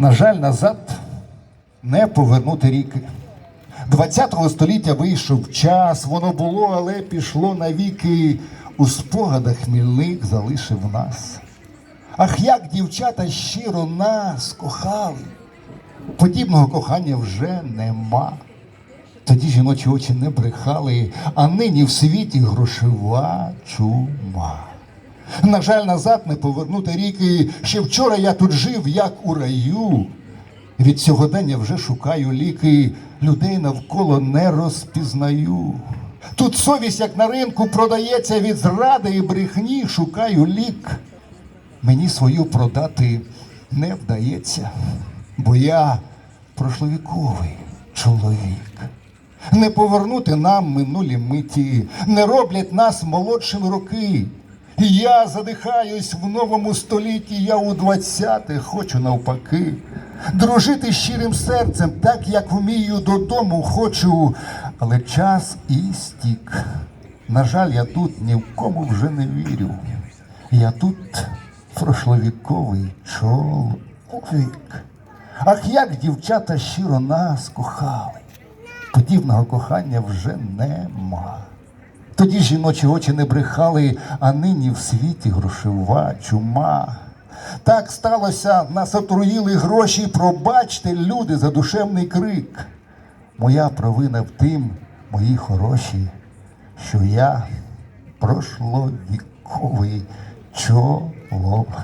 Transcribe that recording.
На жаль, назад не повернути ріки. 20-го століття вийшов час, воно було, але пішло навіки. У спогадах хмільник залишив нас. Ах, як дівчата щиро нас кохали. Подібного кохання вже нема. Тоді жіночі очі не брехали, а нині в світі грошова чума. На жаль, назад не повернути ріки. Ще вчора я тут жив, як у раю. Від сьогодення вже шукаю ліки, людей навколо не розпізнаю. Тут совість, як на ринку, продається від зради і брехні, шукаю лік. Мені свою продати не вдається, бо я прошловіковий чоловік. Не повернути нам минулі миті, не роблять нас молодшими роки. Я задихаюсь в новому столітті, я у двадцятих хочу навпаки. Дружити щирим серцем, так як вмію додому хочу, але час і стік. На жаль, я тут ні в кому вже не вірю. Я тут прошловіковий чоловік. Ах, як дівчата щиро нас кохали. Подібного кохання вже нема. Тоді жіночі очі не брехали, а нині в світі грошова чума. Так сталося, нас отруїли гроші. Пробачте, люди, за душевний крик. Моя провина в тим, мої хороші, що я прошловіковий чоловік.